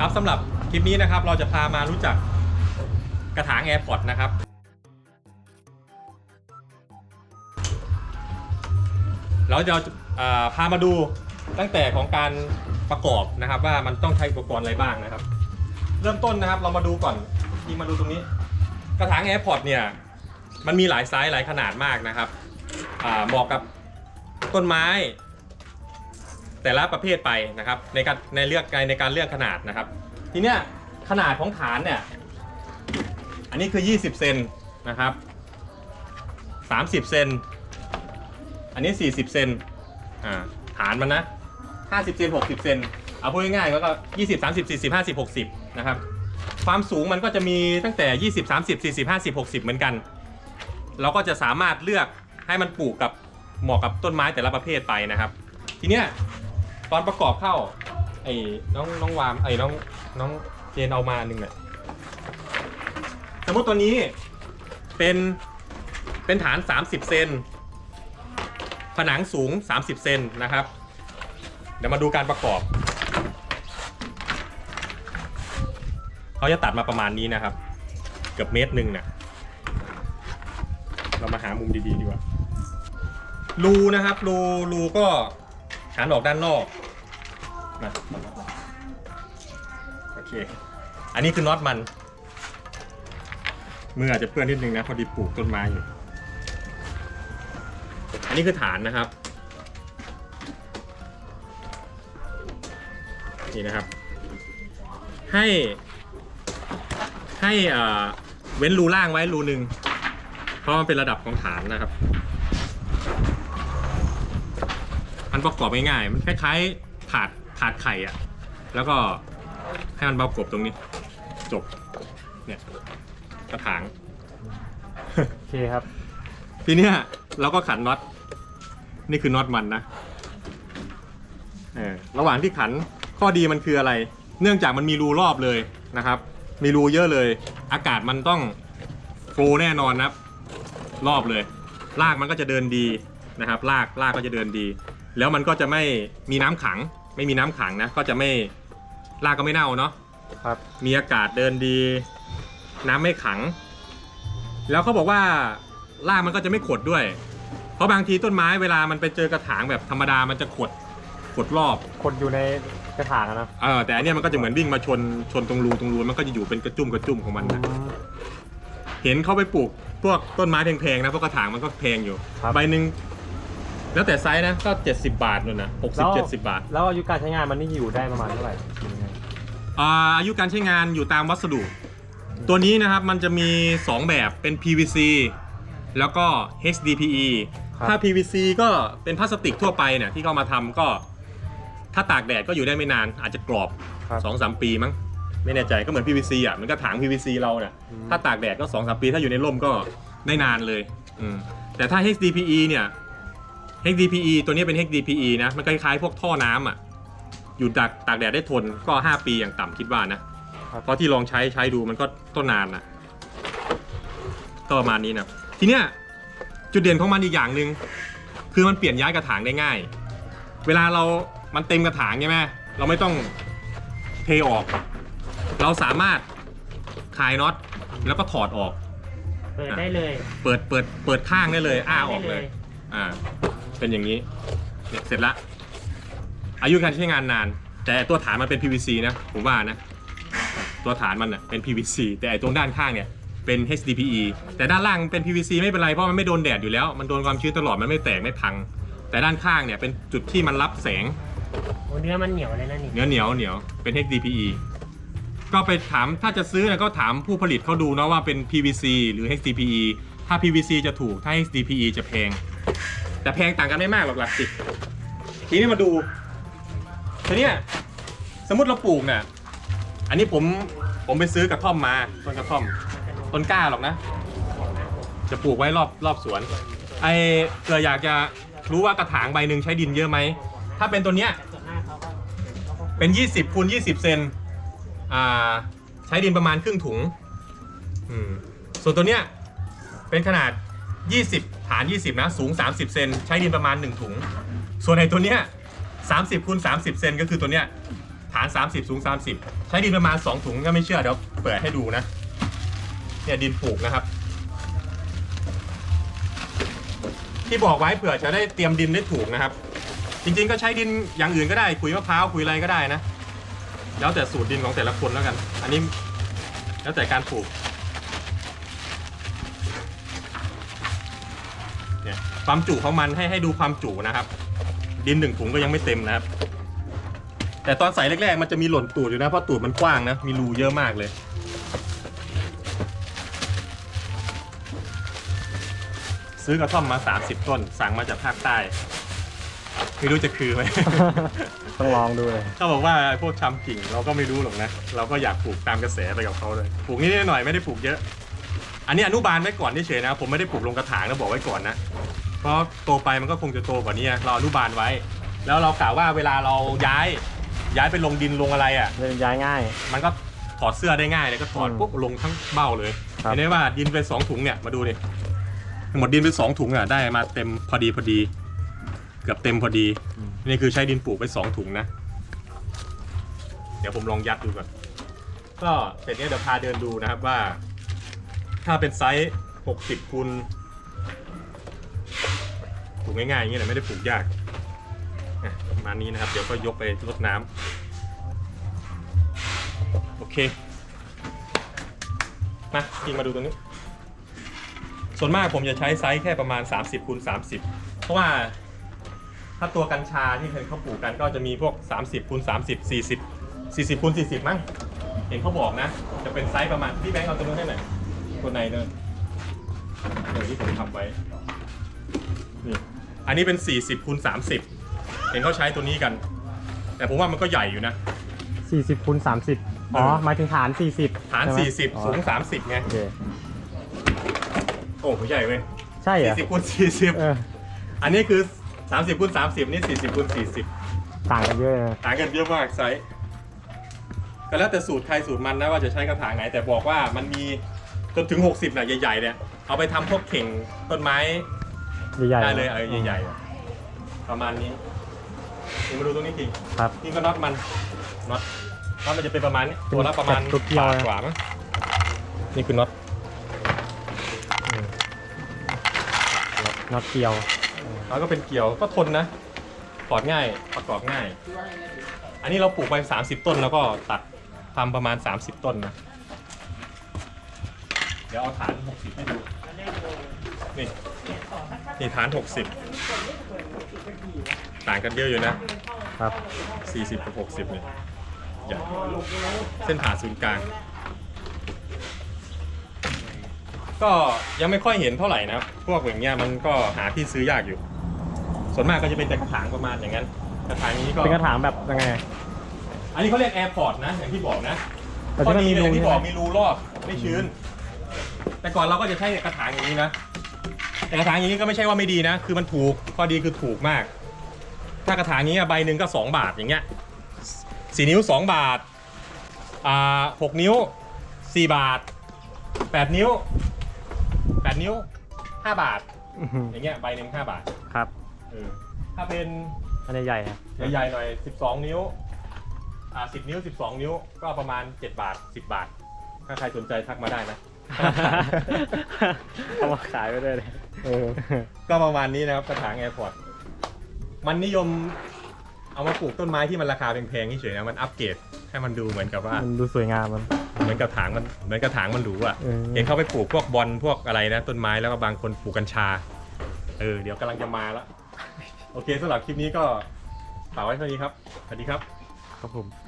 ครับสำหรับคลิปนี้นะครับเราจะพามารู้จักกระถาง AirPods นะครับ เราจะพามาดูตั้งแต่ของการประกอบนะครับ ว่ามันต้องใช้อุปกรณ์อะไรบ้างนะครับ เริ่มต้นนะครับเรามาดูก่อนยิงมาดูตรงนี้ กระถาง AirPods เนี่ยมันมีหลายไซส์หลายขนาดมากนะครับเหมาะกับต้นไม้ แต่ละประเภทไปนะครับในการในเลือกในการเลือกขนาดนะครับ ทีเนี้ยขนาดของฐานเนี่ยอันนี้คือ 20 เซนนะครับ 30 เซนอันนี้ 40 เซนอ่าฐานมันนะ 50 เซน60 เซนเอาพูดง่ายๆก็20 30 40 50 60นะครับความสูงมันก็จะมีตั้งแต่ 20 30 40 50 60 เหมือนกัน เราก็จะสามารถเลือกให้มันปลูกกับเหมาะกับต้นไม้แต่ละประเภทไปนะครับ ทีเนี้ย ตอนประกอบเข้า ไอ้น้องน้องวามไอ้น้องน้องเจนเอามาหนึ่งเนี่ยสมมติตัวนี้เป็นเป็นฐาน 30 เซนผนังสูง 30 เซนนะครับ เดี๋ยวมาดูการประกอบ เขาจะตัดมาประมาณนี้นะครับ เกือบเมตรหนึ่งเนี่ยเรามาหามุมดีๆดีกว่ารูนะครับรูรูก็ หันออกด้านนอกมาโอเค อันนี้คือน็อตมัน มืออาจจะเปื้อนนิดนึงนะพอดีปลูกต้นไม้อยู่ อันนี้คือฐานนะครับ นี่นะครับ ให้ ให้เว้นรูล่างไว้รูหนึ่งเพราะมันเป็นระดับของฐานนะครับ มัน ประกอบง่ายๆมันคล้ายๆถาดถาดไข่อะแล้วก็ให้มันประกบตรงนี้ จบ เนี่ยกระถาง โอเคครับ ทีเนี้ยเราก็ขันน็อต นี่คือน็อตมันนะเออระหว่างที่ขันข้อดีมันคืออะไร เนื่องจากมันมีรูรอบเลยนะครับ มีรูเยอะเลย อากาศมันต้องโฟลว์แน่นอนนะครับรอบเลยรากมันก็จะเดินดีนะครับรากรากก็จะเดินดี แล้วมันก็จะไม่มีน้ำขัง ไม่มีน้ำขังนะ ก็จะไม่รากก็ไม่เน่าเนาะครับ มีอากาศเดินดี น้ำไม่ขัง แล้วเขาบอกว่ารากมันก็จะไม่ขดด้วย เพราะบางทีต้นไม้เวลามันไปเจอกระถางแบบธรรมดามันจะขดขดรอบ คนอยู่ในกระถางอะนะเออแต่อันเนี้ยมันก็จะเหมือนวิ่งมาชนชนตรงรูตรงรูมันก็จะอยู่เป็นกระจุ่มกระจุ่มของมันนะเห็นเขาไปปลูกพวกต้นไม้แพงๆนะพวกกระถางมันก็แพงอยู่ครับใบหนึ่ง แล้วแต่ไซส์นะก็ 70 บาทนู่นนะหกสิบเจ็ดสิบบาทแล้วอายุการใช้งานมันนี่อยู่ได้ประมาณเท่าไหร่ยังไงอ่าอายุการใช้งานอยู่ตามวัสดุ ตัวนี้นะครับมันจะมี 2 แบบเป็น PVC แล้วก็ HDPE ถ้า PVC ก็เป็นพลาสติกทั่วไปเนี่ยที่เขามาทำก็ ถ้าตากแดดก็อยู่ได้ไม่นานอาจจะกรอบครับ2อสปีมั้งไม่แน่ใจก็เหมือน PVC อะเหมันก็ถาง PVC เราเนี่ยอืม ถ้าตากแดดก็2อสปี ถ้าอยู่ในร่มก็ได้นานเลยอืมแต่ถ้า HDPE เนี่ย HDPE ตัวนี้เป็น HDPE นะ มันคล้ายๆพวกท่อน้ำอะ อยู่ตากตากแดดได้ทนก็ 5 ปีอย่างต่ำคิดว่านะ ครับ เพราะที่ลองใช้ใช้ดูมันก็ต้นนานนะก็ประมาณนี้นะ ทีเนี้ยจุดเด่นของมันอีกอย่างหนึ่งคือมันเปลี่ยนย้ายกระถางได้ง่าย เวลาเรา มันเต็มกระถางใช่ไหมเราไม่ต้องเทออก เราสามารถคลายน็อตแล้วก็ถอดออก เปิดได้เลย เปิดเปิดเปิดข้างได้เลย อ้าออกเลย อ่า เป็นอย่างนี้เนี่ยเสร็จละอายุการใช้งานนาน แต่ตัวฐานมันเป็น PVC นะผมว่านะ ตัวฐานมันอะเป็น PVC แต่ไอ้ตรงด้านข้างเนี่ยเป็น HDPE แต่ด้านล่างเป็น PVC ไม่เป็นไรเพราะมันไม่โดนแดดอยู่แล้ว มันโดนความชื้นตลอดมันไม่แตกไม่พัง แต่ด้านข้างเนี่ยเป็นจุดที่มันรับแสงโอ้เนื้อมันเหนียวเลยนะนี่เหนียวเหนียวเหนียวเป็น HDPE ก็ไปถามถ้าจะซื้อนะก็ถามผู้ผลิตเขาดูนะว่าเป็น PVC หรือ HDPE ถ้า PVC จะถูกถ้า HDPE จะแพง แต่แพงต่างกันไม่มากหรอกหลักสิบทีนี้มาดูทีเนี้ยสมมติเราปลูกเนี่ยอันนี้ผมผมไปซื้อกระท่อมมาต้นกระท่อมต้นกล้าหรอกนะ จะปลูกไว้รอบรอบสวน ไอเผื่อยากจะรู้ว่ากระถางใบหนึ่งใช้ดินเยอะไหมถ้าเป็นตัวเนี้ยเขาก็เขาก็เป็น 20คูณ20 เซนอ่าใช้ดินประมาณครึ่งถุง อืม ส่วนตัวเนี้ยเป็นขนาด 20 ฐาน 20 นะ สูง 30 เซนใช้ดินประมาณ 1 ถุง ส่วนไอ้ตัวเนี้ย30คูณ30 เซนก็คือตัวเนี้ยฐาน 30 สูง 30 ใช้ดินประมาณ 2 ถุงก็ไม่เชื่อเดี๋ยวเปิดให้ดูนะเนี่ยดินปลูกนะครับ ที่บอกไว้เผื่อจะได้เตรียมดินได้ถูกนะครับ จริงๆก็ใช้ดินอย่างอื่นก็ได้ขุยมะพร้าวขุยอะไรก็ได้นะ แล้วแต่สูตรดินของแต่ละคนแล้วกัน อันนี้แล้วแต่การปลูก ความจุของมันให้ให้ดูความจุนะครับ ดินหนึ่งถุงก็ยังไม่เต็มนะครับ แต่ตอนใส่แรกๆ มันจะมีหล่นตูดอยู่นะ เพราะตูดมันกว้างนะ มีรูเยอะมากเลย ซื้อกระท่อมมา 30 ต้น สั่งมาจากภาคใต้ไม่รู้จะคือไหม ต้องลองดูเลย เขาบอกว่าพวกชำกิ่งเราก็ไม่รู้หรอกนะ เราก็อยากปลูกตามกระแสไปกับเขาเลยปลูกนิดๆหน่อยๆไม่ได้ปลูกเยอะ อันนี้อนุบาลไว้ก่อนเฉยๆนะ ผมไม่ได้ปลูกลงกระถางนะบอกไว้ก่อนนะ เพราะโตไปมันก็คงจะโตกว่านี้เราอนุบาลไว้ แล้วเรากล่าวว่าเวลาเราย้ายย้ายไปลงดินลงอะไรอะ เล่นย้ายง่าย มันก็ถอดเสื้อได้ง่ายเลยก็ถอดอืมปุ๊บลงทั้งเบ้าเลยครับ เห็นไหมว่าดินไปสองถุงเนี่ยมาดูดิหมดดินไปสองถุงอะได้มาเต็มพอดีพอดี เกือบเต็มพอดี นี่คือใช้ดินปลูกไปสองถุงนะ เดี๋ยวผมลองยัดดูก่อนก็เสร็จเนี้ยเดี๋ยวพาเดินดูนะครับว่า ถ้าเป็นไซส์ 60คูณ ปลูกง่ายๆอย่างนี้แหละไม่ได้ปลูกยากประมาณนี้นะครับ เดี๋ยวก็ยกไปรดน้ำโอเคมายิงมาดูตรงนี้ ส่วนมากผมจะใช้ไซส์แค่ประมาณ 30คูณ30 เพราะว่าถ้าตัวกัญชาที่เคยเขาปลูกกันก็จะมีพวก 30คูณ30 40 40คูณ40 มั้ง เห็นเขาบอกนะ จะเป็นไซส์ประมาณพี่แบงค์เอาตัวนู้นให้หน่อยตัวในเนอะเดี๋ยวที่ผมทำไว้นี่ อันนี้เป็น 40คูณ30 เห็นเขาใช้ตัวนี้กัน แต่ผมว่ามันก็ใหญ่อยู่นะ 40คูณ30 อ๋อเออหมายถึงฐาน 40ฐาน ใช่ไหม40 สูง 30ไง โอเคโอ้โหใหญ่เว้ยใช่เหรอ40คูณเออ 40 อันนี้คือ 30คูณ30 นี่ 40คูณ40 ต่างกันเยอะนะต่างกันเยอะมากไซส์ก็แล้วแต่สูตรใครสูตรมันนะว่าจะใช้กระถางไหน แต่บอกว่ามันมีจนถึง 60น่ะใหญ่ๆเนี่ยเอาไปทำพวกเข่งต้นไม้ ใหญ่ๆได้เลยเออใหญ่ๆอะประมาณนี้นี่มาดูตรงนี้จริงครับนี่ก็น็อตมันน็อตน็อตมันจะเป็นประมาณนี้ตัวละประมาณเป็นตัวเกี่ยวบาทนะกว่ามั้งนี่คือน็อตน็อตเกลียวแล้วก็เป็นเกี่ยวก็ทนนะถอดง่ายประกอบง่าย อันนี้เราปลูกไป 30 ต้นแล้วก็ตัดทำประมาณ 30 ต้นนะ เดี๋ยวเอาฐาน 60 ให้ดู นี่นี่ฐาน 60 ต่างกันเยอะอยู่นะ ครับ 40 กับ 60เนี่ยใหญ่เส้นผ่าศูนย์กลาง ก็ยังไม่ค่อยเห็นเท่าไหร่นะ พวกอย่างเงี้ยมันก็หาที่ซื้อยากอยู่ ส่วนมากก็จะเป็นแต่กระถางประมาณอย่างนั้น กระถางนี้ก็ เป็นกระถางแบบยังไง อันนี้เขาเรียกแอร์พอร์ตนะ อย่างที่บอกนะแต่ที่มันมีข้อรูดีเลยที่ใช่บไหอมกมีรูรอบไม่ชื้น แต่ก่อนเราก็จะใช้กระถางอย่างนี้นะ แต่กระถางอย่างนี้ก็ไม่ใช่ว่าไม่ดีนะ คือมันถูก ข้อดีคือถูกมาก ถ้ากระถางนี้ใบหนึ่งก็ 2 บาทอย่างเงี้ยสี่นิ้ว 2 บาท อ่าหกนิ้ว 4 บาท 8 นิ้ว 8 นิ้ว 5 บาท อื้อหืออย่างเงี้ยใบหนึ่ง5บาทครับเออถ้าเป็นอันนี้ใหญ่ครับใหญ่ๆหน่อย 12 นิ้ว อ่า10 นิ้ว 12 นิ้ว ก็ประมาณ 7 บาท 10 บาท ถ้าใครสนใจทักมาได้นะ เอามาขายไปด้วยเลย เออ ก็ประมาณนี้นะครับกระถางแอร์พอร์ตมันนิยมเอามาปลูกต้นไม้ที่มันราคาแพงๆเฉยๆนะมันอัปเกรดให้มันดูเหมือนกับว่า มันดูสวยงามมัน เหมือนกระถางมันเหมือนกระถางมันหรูอะเออ เห็นเขาไปปลูกพวกบอลพวกอะไรนะ ต้นไม้แล้วก็บางคนปลูกกัญชา เออ เดี๋ยวกำลังจะมาแล้วโอเคสำหรับคลิปนี้ก็ฝากไว้เท่านี้ครับสวัสดีครับ ครับผม